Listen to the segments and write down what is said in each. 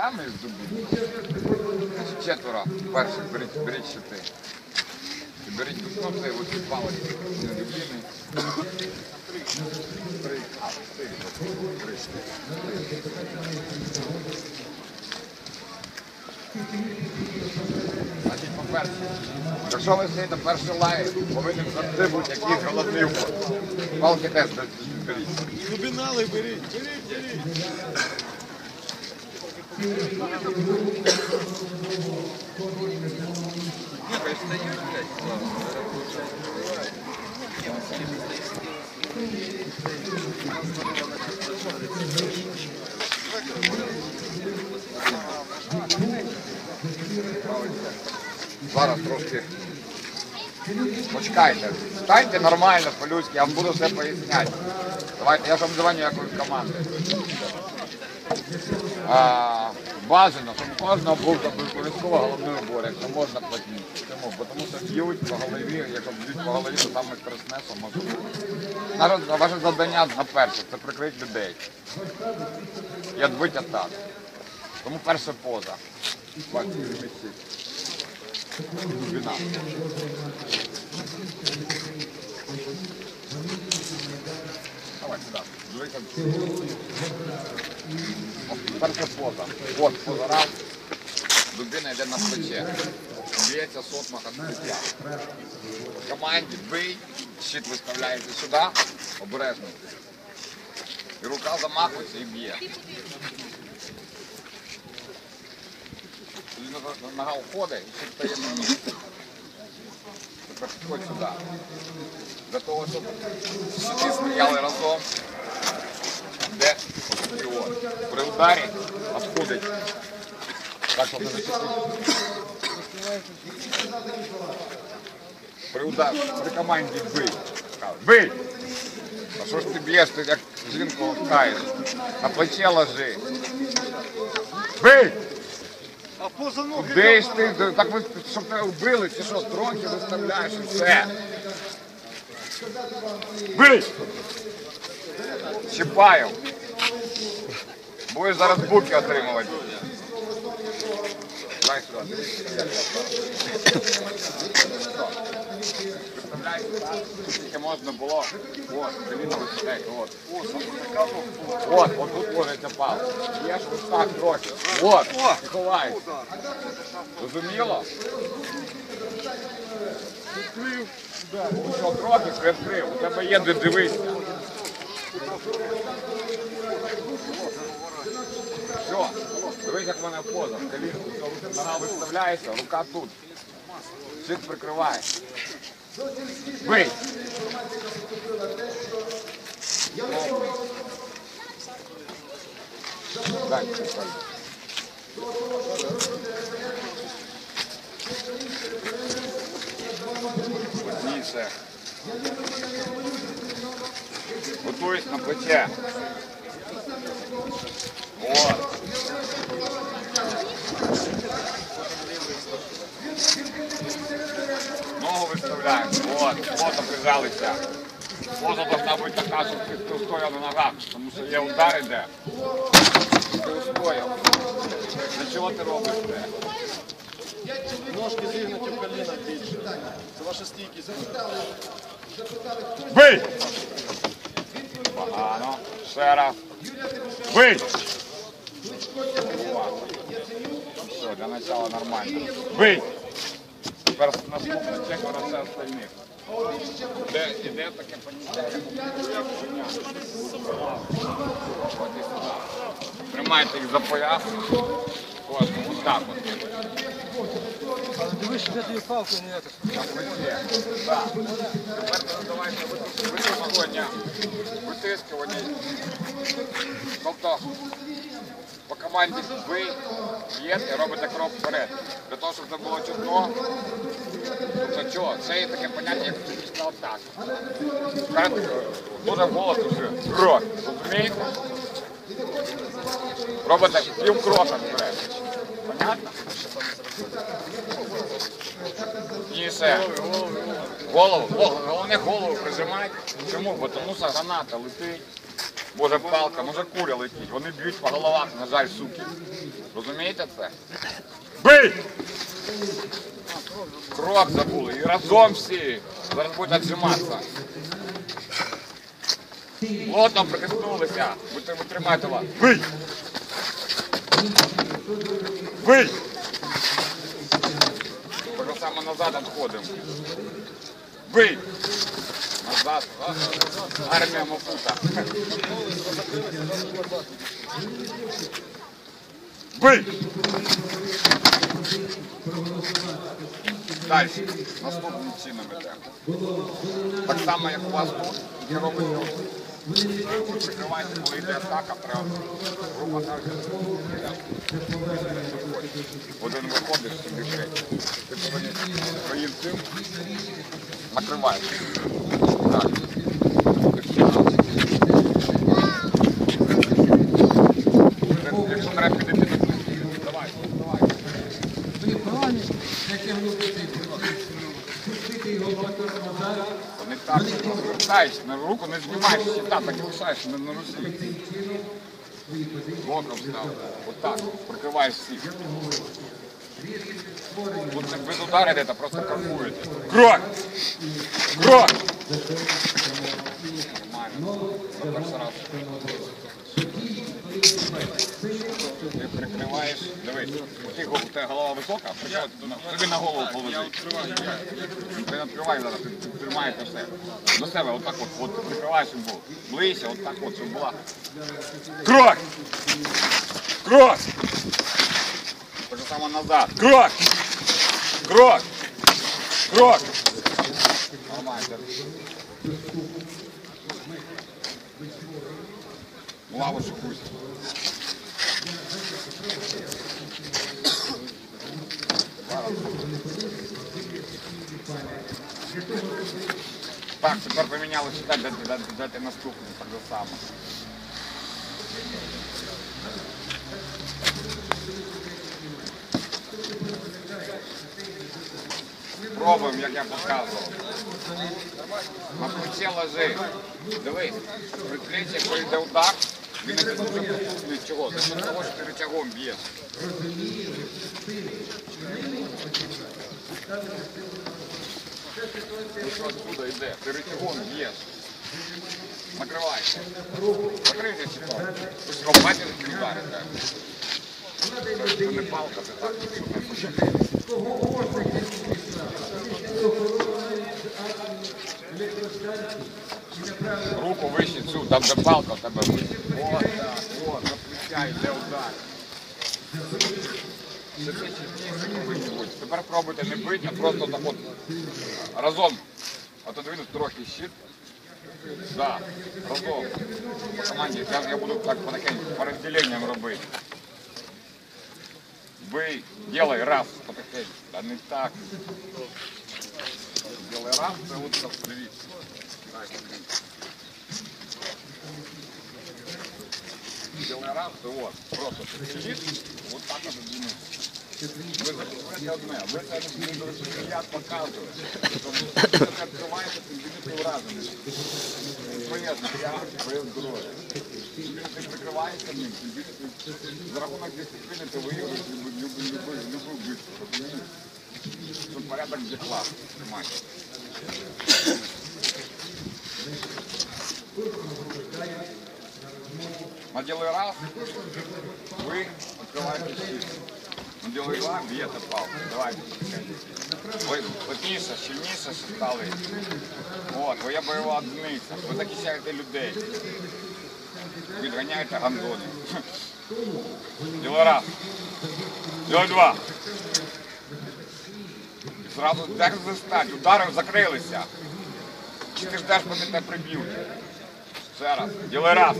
Саме з дубів. Четверо. Перших беріть, беріть щити. І беріть ну, це ось ці дубіни. Три. Три. Три. Значить, по-перше, якщо ви стоїте перший лай, повинен завжди бути якийсь головний убор. Палки теж беріть. Глубинали беріть, беріть, беріть. Зараз трошки. Почекайте. Станьте нормально, по-людськи, я вам буду все поясняти. Давайте, я ж вам дзвоню якої команди. А, бажано, щоб кожного був обов'язково головний убор, якщо можна платніше. Чому? Бо Тому що б'ють по голові, якщо б'ють по голові, то саме страшне, що може бути. Ваше завдання на перше це прикрити людей. І відбити атаку. Тому перша поза. Глибина. Давай сюди. Перша поза. От поза. Дубина йде на плече. Б'ється сотмах від плеча. Команді бий, щит виставляється сюди, обережно. І рука замахується і б'є. Нога уходить і щит стає на місце. Тепер підходь сюди. Для того, щоб щити стояли разом. При ударі обходить. Так, щоб не зачепити. При ударі, при команді бий. Бий! А що ж ти б'єш, ти як жінку ласкаєш? На плече ложи. Бий! А поза ноги Де ж ти? Ти- Так ви, щоб тебе вбили, чи що, стронки виставляєш і все. Бий! Чіпаю. Будеш зараз буки отримувати. Дай сюди. Сюди, можна було. От, от. Тут ложиться палка. Є ж ось так трохи. От, і ховаєш. Розуміло? відкрив. Що, трохи відкрив, у тебе є де дивитися. Все, дивись, як в мене поза, колінку. Нога виставляється, рука тут. Щит прикриває. Бий! Дай, дай. Плотніше. Готуюсь на плече. Ногу виставляємо. От, плотно прижалися. Поза должна бути щоб ти ти на ногах, тому що є удар іде. Ти устояв. Для чого ти робиш це? Ножки зігнуті в коліна більше. Це ваша стійкість. Бий! Погано. Ще раз. Бий! Все, для начала нормально. Бий! Тепер наступне четверо все остальних. Де, іде таке поняття, як хуйня. От сюди. Тримайте їх за пояс. Кожен, ось так от. Дивись, де твої палки не это. На плече. Так. Тепер давайте витискування. Витискування. Тобто по команді ви б'єте робите крок вперед. Для того, щоб це було чутно. Тобто чого? Це є таке поняття, як атака. Кажете, дуже голосно вже. Крок. Розумієте? Робите пів крока вперед. Понятно? І. Голову, голову, головне голову прижимайте. Чому? Бо тому що граната летить. Може палка, може куря летить. Вони б'ють по головах, на жаль, суки. Розумієте це? Бий! Крок забули. І разом всі. Зараз будуть віджиматися. Плотно притиснулися. Ви тр- тримайте вас. Бий! Бий! Так само назад відходимо. Бий! Армія Мопута. Бий! Далі. Наступним чином йдемо. Так само, як у вас тут, і робить тут. Ви коли йде атака, треба грубо так. Один виходиш, собі третій. Ти своїм цим накриваєш. Так. Якщо треба підійти, то давай, давай. Вони так розвертаєш, на руку не знімаєш щита, так і лишаєш на, на руці. Боком став. Отак, прикриваєш всіх. Тут не без удару йдете, просто кармуєте. Крок! Крок! Нормально. Ти прикриваєш, дивись, у у тебе голова висока, прикривай, тобі на голову положи. Ти не відкривай зараз, ти тримаєш на. До себе, отак от, от прикриваєш щоб було. Ближче, отак от, щоб була. Крок! Крок! Так же само назад. Крок! Крок! Крок! Нормально. Лавочку пусть. Так, тепер поміняли дати, дати, дати наступний, так само. Пробуємо, як я показував. На плече ложи. Дивись, при плечі, коли йде удар, він не дуже пропустний. Чого? За счет того, що ти рычагом б'єш. Ну що откуда йде? Ти рычагом б'єш. Накривайся. Закрийся щитом. Ви ж його бачите, як ударите. Це не палка, це так. Руку вище цю, там де палка в тебе вище. От так, от, на плеча йде удар. Тепер пробуйте не бити, а просто так от разом. Отодвинуть трохи щит. Да, разом. По команді. Я, я буду так потихеньку, по розділенням робити. Бий, делай раз, потихеньку. Да не так. Делай раз, це от привіт. Так, привіт. Делай раз, це от. Просто щит, от так от одвинуть. Ви зачіпаєте одне, ви це не дуже я показую. Тому що ви це відкриваєте, тим більше вражений. Своє життя, своє здоров'я. Тим більше ти прикриваєшся ним, тим більше ти за рахунок дисципліни ти виявиш любу любу битву. розумієш? Щоб порядок є клас. Тримай. Наділи раз, ви відкриваєте щит. Наділи два, б'єте палку. Давайте. Ви плотніше, щільніше стали. От, ви є бойова одиниця. Ви захищаєте людей. Відганяєте гандони. Діло раз. Діло два. Зразу так застать. Удари закрилися. Чи ти ждеш, поки тебе приб'ють? Ще раз. Діло раз.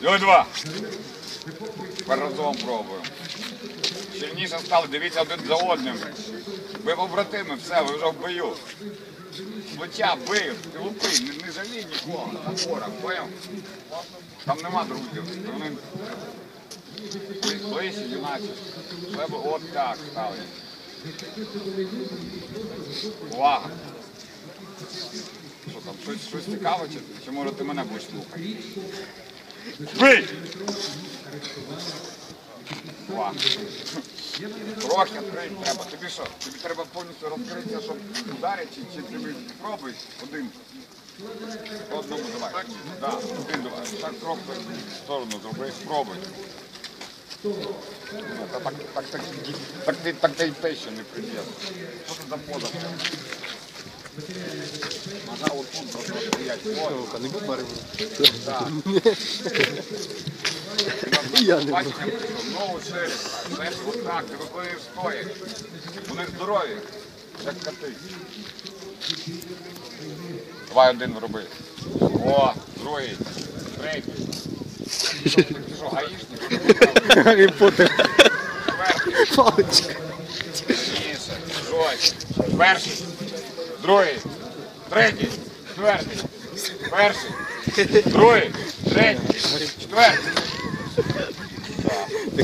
Діло два. Тепер разом пробуємо. Сильніше стали, дивіться один за одним. Ви побратими, все, ви вже в бою. Плеча бив, ти лупи, не, не жалій нікого, напора, поняв? Там нема друзів. Вони ближче, іначе. Треба от так стали. Увага. Що там, щось, щось цікаве, чи, чи може ти мене будеш слухати? Бий! Два. Трохи відкрити треба. Тобі що? Тобі треба повністю розкритися, щоб ударити, чи, чи тобі спробуй один. По одному давай. Так? Да, один давай. Так трохи в сторону зроби, спробуй. Ну, та Так, так, так, так, ти, так ти й те ще не приб'єш. Що це за поза? Я не знову через. Знаєш, отак, виходиш стоїть. Вони здорові, як коти. Давай один роби. О, другий, третій. Ти що, гаїшник? Гаррі Поттер. Четвертий, Паличка. інше. Перший, другий, третій, четвертий, перший, другий, третій, четвертий.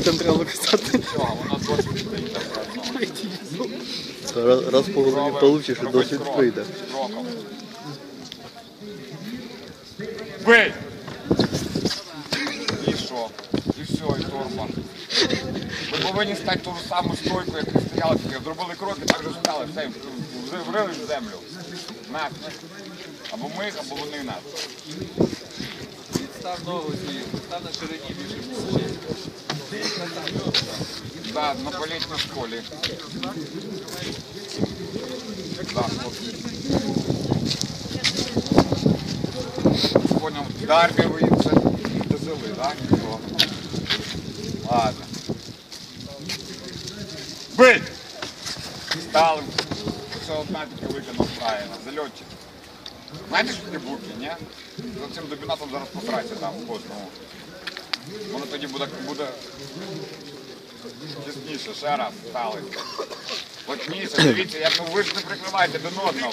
Там треба писати? Раз, раз по голові получиш, і досвід кроком. Бий! І що? І все, і торба. Ви повинні стати ту ж саму стойку, як ви стояли, тільки зробили крок і так же стали, все, вже врили в землю. Нас. Або ми, або вони нас. Відстав ногу свою, став на ширині більше. Да, на політь на школі. Да, хлопці. Понял, Дарбі ви дозили, так? Ладно. Бить! Стали. Все одна тільки виконав правильно. Зальотчик. Знаєте, що таке буки, ні? За цим домінатом зараз посраться там у кожному. Воно тоді буде, буде Чесніше, ще раз стали. Плотніше, дивіться, як ну ви ж не прикриваєте один одного.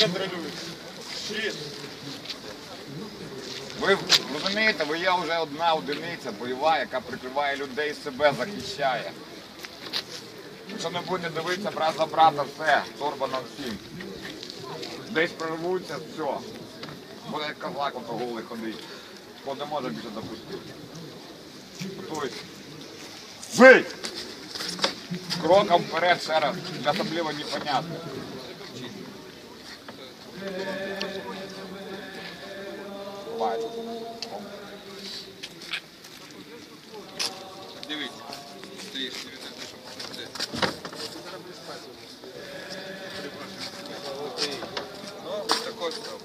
Ви розумієте, ви є вже одна одиниця бойова, яка прикриває людей, себе захищає. Якщо не будете дивитися брат за брата, все, торба на всім. Десь прорвуться, все. Буде як козлак ото голий ходить. Хто не може більше допустити. Готуйся. Бий! кроком вперед ще раз, для особливо непонятно. Бать. Дивись, стоїш, тобі так пішов посадити. Ну, також став.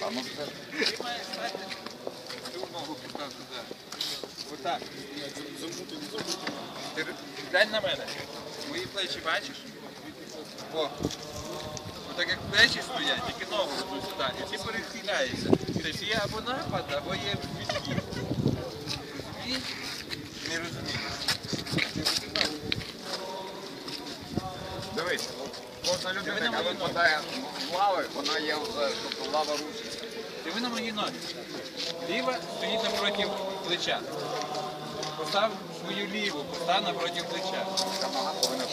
А ну це Ти маєш стати. Цю ногу постав туди. Отак. Ти р- глянь на мене. Мої плечі бачиш? О. Отак як плечі стоять, тільки ногу тут сюди. І ти перехиляєшся. Тобто є або напад, або є відхід. Розумієш? Не розумієш. дивись. Кожна людина, яка випадає з лави, вона є вже, тобто лава рушиться. Диви на мої ноги. Ліва стоїть напроти плеча. Постав свою ліву, постав напроти плеча. Нога повинна.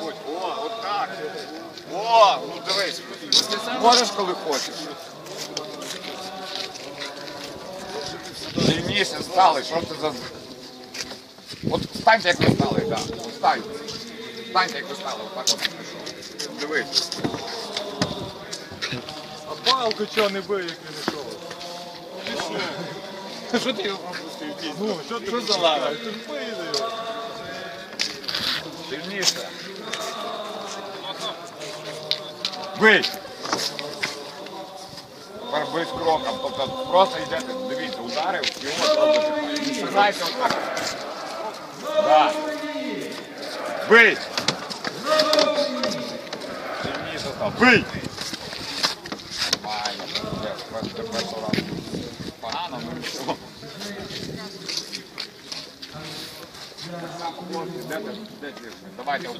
О, от так. О, ну дивись. Можеш, коли хочеш. Сильніше стали, що це за... От встаньте, як ви стали, так. Да. Встаньте. Встаньте, як ви стали, отак от пішов. Дивись. А палку чого не бив, як він йшов? Що ти його пропустив? Ну, що ти Що за лава? Тут били його. Сильніше. Бий! Тепер бий з кроком. Тобто просто йдете, дивіться, ударив і от робите. Не сигнайте отак. Да. Бий! Сильніше став. Бий! Нормально. Тепер- Тепер перший Давайте